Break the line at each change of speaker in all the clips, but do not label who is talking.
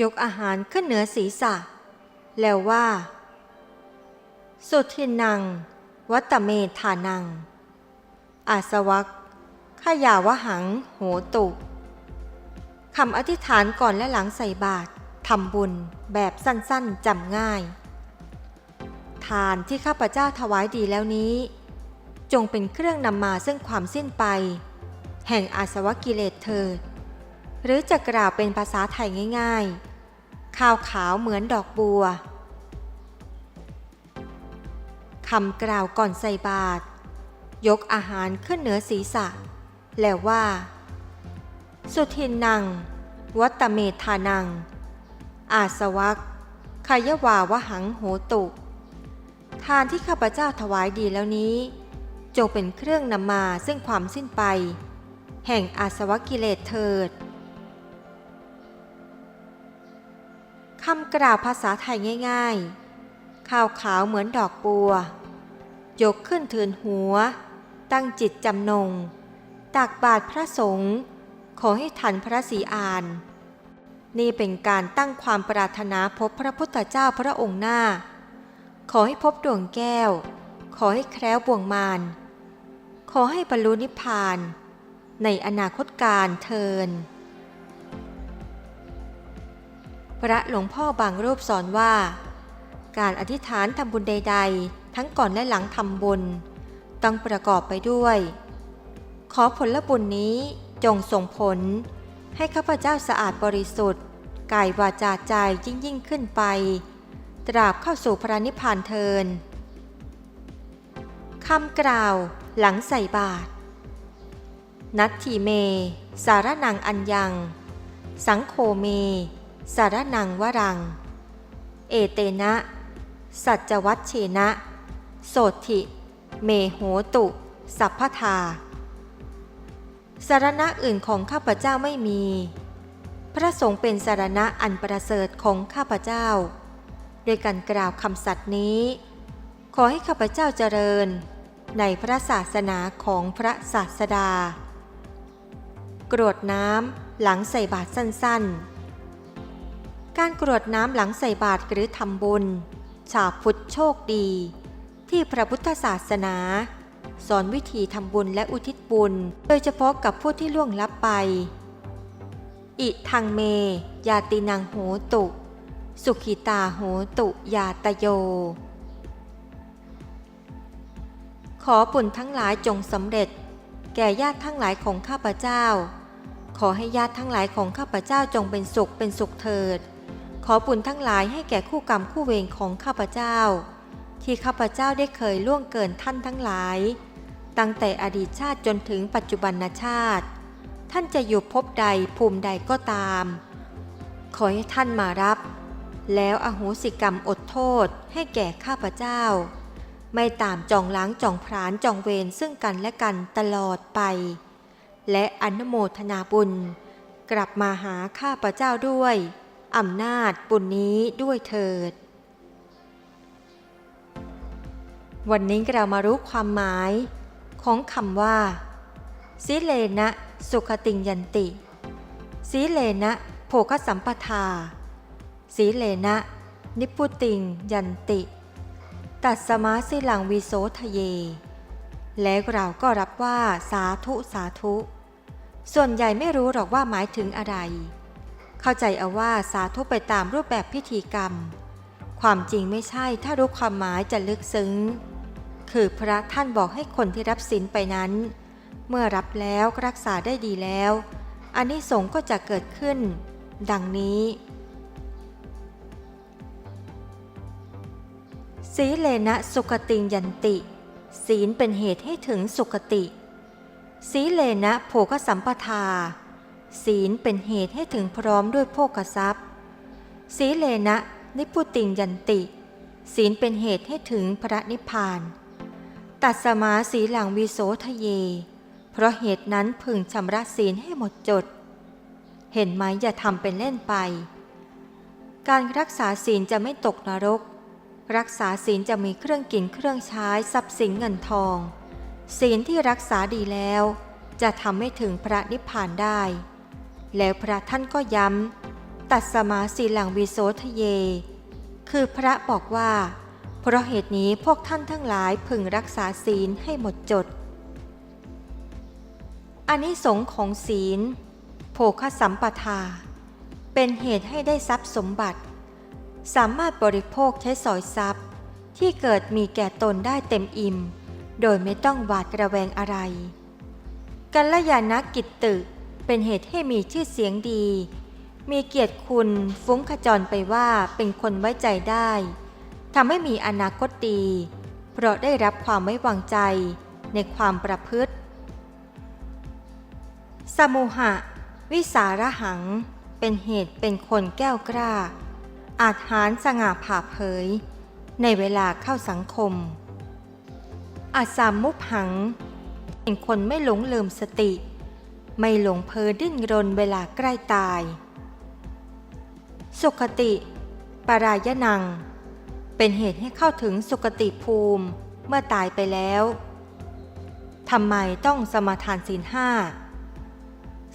ยกอาหารขึ้นเหนือศีรษะ แล้วว่า สุทินัง วัตเมธานัง อาสวัคขยาวหัง โหตุคำอธิษฐานก่อนและหลังใส่บาตรทำบุญแบบสั้นๆจำง่าย ทานที่ข้าพเจ้าถวายดีแล้วนี้ จงเป็นเครื่องนำมาซึ่งความสิ้นไป แห่งอาสวะกิเลสเถิดหรือจะกล่าวเป็นภาษาไทยง่ายๆ ข้าวขาวเหมือนดอกบัวคำกล่าวก่อนใส่บาตรยกอาหารขึ้นเหนือศีรษะ แล้วว่า สุทินนัง วัตเมธานัง อาสวัคขยวาวหังโหตุ ทานที่ข้าพเจ้าถวายดีแล้วนี้ จงเป็นเครื่องนำมาซึ่งความสิ้นไป แห่งอาสวะกิเลสเถิด คำกล่าวภาษาไทยง่ายๆ ข้าวขาวเหมือนดอกบัว ยกขึ้นถืนหัว ตั้งจิตจำนง ตักบาทพระสงฆ์ขอให้ทันพระศรีอาน นี่เป็นการตั้งความปรารถนาพบพระพุทธเจ้าพระองค์หน้า ขอให้พบดวงแก้ว ขอให้แคล้วบ่วงมาร ขอให้บรรลุนิพพาน ในอนาคตการเทิน พระหลวงพ่อบางรูปสอนว่า การอธิษฐานทำบุญใด ๆ ทั้งก่อนและหลังทำบุญ ต้องประกอบไปด้วย ขอผลบุญนี้จงส่งผล ให้ข้าพเจ้าสะอาดบริสุทธิ์กายวาจาใจยิ่งยิ่งขึ้นไป ตราบเข้าสู่พระนิพพานเทินคำกล่าวหลังใส่บาตรนัตถีเม สารนังอัญญัง สังโคเม สารนังวรัง เอเตนะ สัจวัตเชนะ โสถิเมโหตุ สัพพทา สารณะอื่นของข้าพเจ้าไม่มี พระสงฆ์เป็นสารณะอันประเสริฐของข้าพเจ้า โดยการกล่าวคำสัตย์นี้ ขอให้ข้าพเจ้าเจริญ ในพระศาสนาของพระศาสดากรวดน้ำหลังใส่บาตรสั้นๆ การกรวดน้ำหลังใส่บาตรหรือทำบุญ ชาวพุทธโชคดี ที่พระพุทธศาสนา สอนวิธีทำบุญและอุทิศบุญ โดยเฉพาะกับผู้ที่ล่วงลับไป อิทังเม ยาตินังโหตุ สุขิตาโหตุยาตโย ขอบุญทั้งหลายจงสำเร็จ แก่ญาติทั้งหลายของข้าพเจ้า ขอให้ญาติทั้งหลายของข้าพเจ้าจงเป็นสุขเป็นสุขเถิด ขอบุญทั้งหลายให้แก่คู่กรรมคู่เวรของข้าพเจ้า ที่ข้าพเจ้าได้เคยล่วงเกินท่านทั้งหลาย ตั้งแต่อดีตชาติจนถึงปัจจุบันชาติ ท่านจะอยู่ภพใดภูมิใดก็ตาม ขอให้ท่านมารับ แล้วอโหสิกรรมอดโทษให้แก่ข้าพเจ้า ไม่ตามจองล้างจองพรานจองเวรซึ่งกันและกันตลอดไป และอนโมทนาบุญ กลับมาหาข้าพเจ้าด้วย อำนาจบุญนี้ด้วยเถิด วันนี้เรามารู้ความหมายของคำว่าสีเลนะสุขติงยันติสีเลนะโภคสัมปทา สีเลนะ นิพุติงยันติ ตัดสมาสิลังวิโสทะเย แล้วเราก็รับว่าสาธุสาธุ ส่วนใหญ่ไม่รู้หรอกว่าหมายถึงอะไร เข้าใจเอาว่าสาธุไปตามรูปแบบพิธีกรรม ความจริงไม่ใช่ถ้ารู้ความหมายจะลึกซึ้ง คือพระท่านบอกให้คนที่รับศีลไปนั้น เมื่อรับแล้วรักษาได้ดีแล้วอันนี้สงส์ก็จะเกิดขึ้น ดังนี้ สีเลนะสุขติงยันติ ศีลเป็นเหตุให้ถึงสุขติ สีเลนะโภคสัมปทา ศีลเป็นเหตุให้ถึงพร้อมด้วยโภคทรัพย์ สีเลนะนิพพุติงยันติ ศีลเป็นเหตุให้ถึงพระนิพพาน ตัดสมาสีหลังวิโสทะเย เพราะเหตุนั้นพึงชำระศีลให้หมดจด เห็นไหมอย่าทำเป็นเล่นไป การรักษาศีลจะไม่ตกนรก รักษาศีลจะมีเครื่องกินเครื่องใช้ทรัพย์สินเงินทอง ศีลที่รักษาดีแล้วจะทำให้ถึงพระนิพพานได้ แล้วพระท่านก็ย้ำ ตัดสมาสีหลังวิโสทะเย คือพระบอกว่า เพราะเหตุนี้พวกท่านทั้งหลายพึงรักษาศีลให้หมดจดอานิสงส์ของศีล โภคสัมปทา เป็นเหตุให้ได้ทรัพย์สมบัติ สามารถบริโภคใช้สอยทรัพย์ ที่เกิดมีแก่ตนได้เต็มอิ่ม โดยไม่ต้องหวาดระแวงอะไรกัลยาณกิจตึก เป็นเหตุให้มีชื่อเสียงดี มีเกียรติคุณฟุ้งขจรไปว่าเป็นคนไว้ใจได้ทำให้มีอนาคตดี เพราะได้รับความไว้วางใจในความประพฤติ สมุหะ วิสาระหัง เป็นเหตุเป็นคนแก้วกล้า อาจหารสง่าผ่าเผย ในเวลาเข้าสังคม อาสามมุกหัง เป็นคนไม่หลงลืมสติ ไม่หลงเพอดิ้นรนเวลาใกล้ตาย สุขติ ปรายนัง เป็นเหตุให้เข้าถึงสุขติภูมิเมื่อตายไปแล้วทำไมต้องสมาทานศีลห้า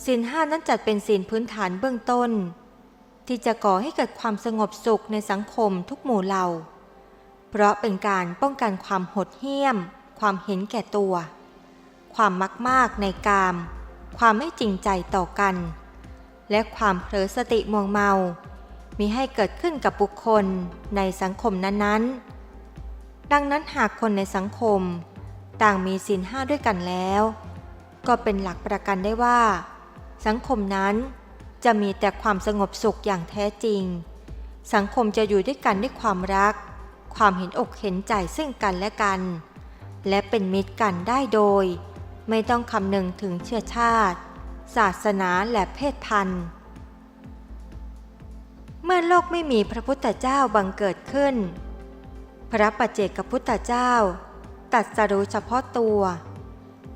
ศีลห้านั้นจัดเป็นศีลพื้นฐานเบื้องต้น ที่จะก่อให้เกิดความสงบสุขในสังคมทุกหมู่เหล่า เพราะเป็นการป้องกันความหดเหี้ยม ความเห็นแก่ตัว ความมักมากในกาม ความไม่จริงใจต่อกัน และความเผลอสติมัวเมา มีให้เกิดขึ้นกับบุคคลในสังคมนั้นๆ ดังนั้นหากคนในสังคม ต่างมีศีลห้าด้วยกันแล้ว ก็เป็นหลักประกันได้ว่า สังคมนั้นจะมีแต่ความสงบสุขอย่างแท้จริง สังคมจะอยู่ด้วยกันด้วยความรัก ความเห็นอกเห็นใจซึ่งกันและกัน และเป็นมิตรกันได้โดย ไม่ต้องคำนึงถึงเชื้อชาติ ศาสนาและเพศพันธุ์ เมื่อโลกไม่มีพระพุทธเจ้าบังเกิดขึ้น พระปัจเจกพุทธเจ้า ตัดสรู้เฉพาะตัว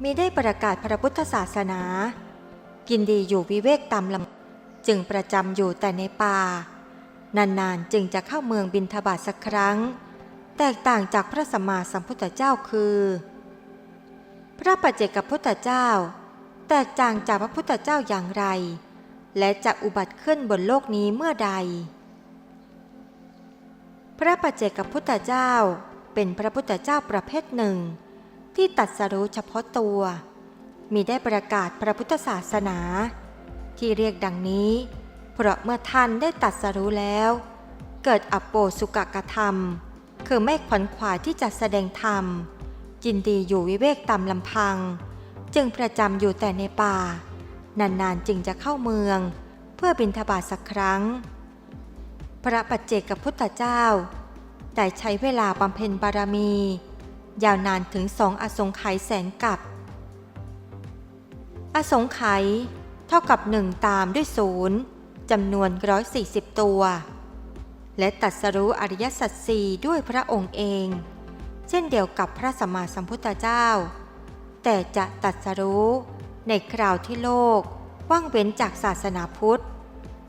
มีได้ประกาศพระพุทธศาสนา กินดีอยู่วิเวกตามลำจึงประจำอยู่แต่ในป่า นานๆจึงจะเข้าเมืองบินทบาทสักครั้ง แตกต่างจากพระสัมมาสัมพุทธเจ้าคือ พระปัจเจกพุทธเจ้า แตกต่างจากพระพุทธเจ้าอย่างไร และจะอุบัติขึ้นบนโลกนี้เมื่อใด พระปัจเจกพุทธเจ้าเป็นพระพุทธเจ้าประเภทหนึ่ง ที่ตัดสรู้เฉพาะตัว มีได้ประกาศพระพุทธศาสนา ที่เรียกดังนี้ เพราะเมื่อท่านได้ตัดสรู้แล้ว เกิดอัปโปสุกกธรรม คือไม่ขวัญขวายที่จะแสดงธรรม จินดีอยู่วิเวกตามลำพัง จึงประจำอยู่แต่ในป่า นานๆจึงจะเข้าเมือง เพื่อบินทบาทสักครั้ง พระปัจเจกพุทธเจ้าแต่ใช้เวลาบำเพ็ญบารมี ยาวนานถึงสองอสงไขยแสนกับอสงไขยเท่ากับหนึ่งตามด้วยศูนย์จำนวน 140 ตัว และตัดสรู้อริยสัจสี่ด้วยพระองค์เอง เช่นเดียวกับพระสัมมาสัมพุทธเจ้า แต่จะตัดสรู้ในคราวที่โลกว่างเว้นจากศาสนาพุทธ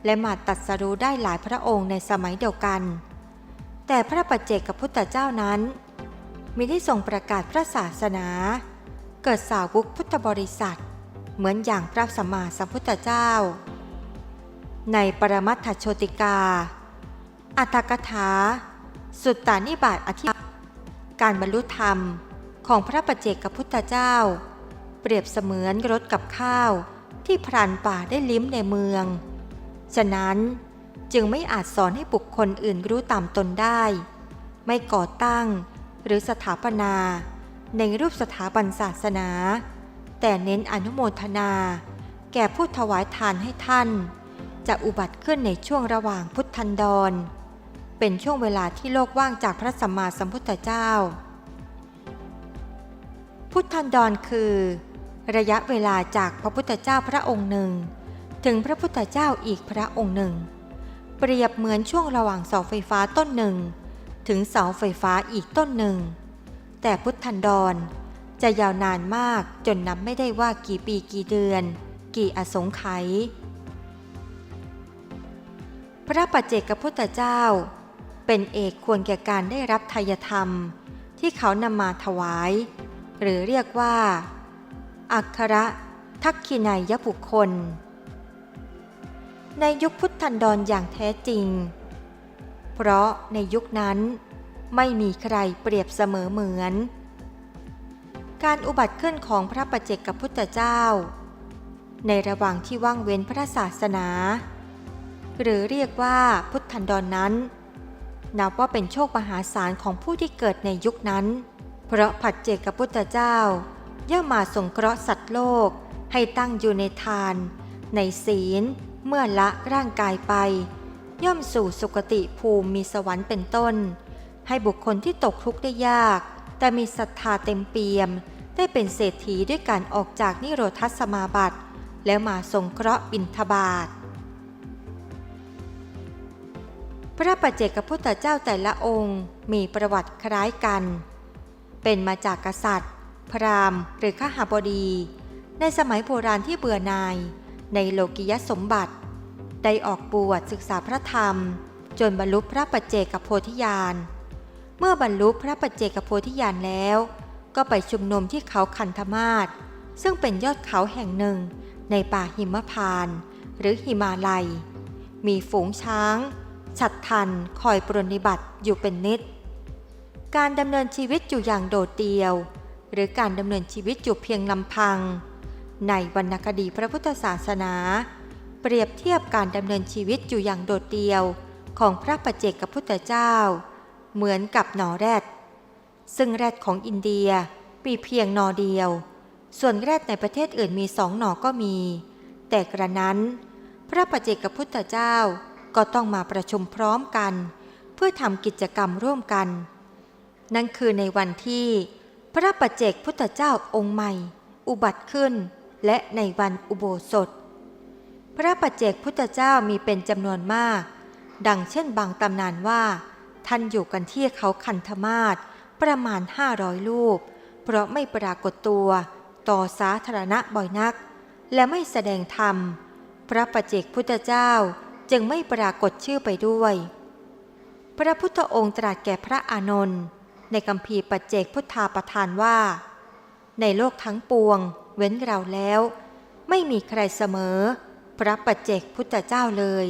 และมาตัดสรู้ได้หลายพระองค์ในสมัยเดียวกัน แต่พระปัจเจกพุทธเจ้านั้นมิได้ทรงประกาศพระศาสนา เกิดสาวกพุทธบริษัท เหมือนอย่างพระสัมมาสัมพุทธเจ้า ในปรมัตถโชติกา อัตถกถา สุตตานิบาตอธิ การบรรลุธรรมของพระปัจเจกพุทธเจ้า เปรียบเสมือนรถกับข้าวที่พรานป่าได้ลิ้มในเมือง ฉะนั้นจึงไม่อาจสอนให้บุคคลอื่นรู้ตามตนได้ ไม่ก่อตั้งหรือสถาปนา ในรูปสถาบันศาสนา แต่เน้นอนุโมทนา แก่ผู้ถวายทานให้ท่าน จะอุบัติขึ้นในช่วงระหว่างพุทธันดร เป็นช่วงเวลาที่โลกว่างจากพระสัมมาสัมพุทธเจ้า พุทธันดรคือ ระยะเวลาจากพระพุทธเจ้าพระองค์หนึ่ง ถึงพระพุทธเจ้าอีกพระองค์หนึ่ง เปรียบเหมือนช่วงระหว่างเสาไฟฟ้าต้นหนึ่ง ถึงเสาไฟฟ้าอีกต้นหนึ่ง แต่พุทธันดรจะยาวนานมากจนนับไม่ได้ว่ากี่ปีกี่เดือน กี่อสงไขยพระปัจเจกพุทธเจ้า เป็นเอกควรแก่การได้รับทายธรรม ที่เขานำมาถวาย หรือเรียกว่า อัคระทักขินายบุคคล ในยุคพุทธันดรอย่างแท้จริง เพราะในยุคนั้นไม่มีใครเปรียบเสมอเหมือน การอุบัติขึ้นของพระประเจกกับพุทธเจ้า ในระหว่างที่ว่างเว้นพระศาสนา หรือเรียกว่าพุทธันดรนนั้น นับว่าเป็นโชคมหาศาลของผู้ที่เกิดในยุคนั้น เพราะผัดเจกับพุทธเจ้า ย่อมมาสงเคราะห์สัตว์โลก ให้ตั้งอยู่ในทาน ในศีล เมื่อละร่างกายไป ย่อมสู่สุคติภูมิมีสวรรค์เป็นต้น ให้บุคคลที่ตกทุกข์ได้ยาก แต่มีศรัทธาเต็มเปี่ยม ได้เป็นเศรษฐีด้วยการออกจากนิโรธสมาบัติ แล้วมาสงเคราะห์บิณฑบาต พระปัจเจกพุทธเจ้าแต่ละองค์มีประวัติคล้ายกัน เป็นมาจากกษัตริย์ พราหมณ์ หรือข้าหาบดี ในสมัยโบราณที่เบื่อนาย ในโลกิยสมบัติ ได้ออกบวชศึกษาพระธรรม จนบรรลุพระปัจเจกโพธิญาณ เมื่อบรรลุพระปัจเจกโพธิญาณแล้ว ก็ไปชุมนุมที่เขาคันธมาศซึ่งเป็นยอดเขาแห่งหนึ่งในป่าหิมพานต์หรือหิมาลัย มีฝูงช้าง ฉัดทันคอยปรนนิบัติอยู่เป็นนิด การดำเนินชีวิตอยู่อย่างโดดเดี่ยว หรือการดำเนินชีวิตอยู่เพียงลำพัง ในวรรณคดีพระพุทธศาสนา เปรียบเทียบการดำเนินชีวิตอยู่อย่างโดดเดี่ยวของพระปัจเจกพุทธเจ้า เหมือนกับหนอแรด ซึ่งแรดของอินเดียมีเพียงหนอเดียว ส่วนแรดในประเทศอื่นมีสองหนอก็มี แต่กระนั้น พระปัจเจกพุทธเจ้า ก็ต้องมาประชุมพร้อมกัน เพื่อทำกิจกรรมร่วมกัน นั่นคือในวันที่ พระปัจเจกพุทธเจ้าองค์ใหม่ อุบัติขึ้น และในวันอุโบสถ พระปัจเจกพุทธเจ้ามีเป็นจำนวนมาก ดังเช่นบางตำนานว่า ท่านอยู่กันที่เขาคันธมาศประมาณ 500 รูป เพราะไม่ปรากฏตัวต่อสาธารณะบ่อยนัก และไม่แสดงธรรม พระปัจเจกพุทธเจ้า จึงไม่ปรากฏชื่อไปด้วย พระพุทธองค์ตรัสแก่พระอานนท์ในคำพีปัจเจกพุทธาประทานว่า ในโลกทั้งปวง เว้นเราแล้ว ไม่มีใครเสมอ พระปัจเจกพุทธเจ้าเลย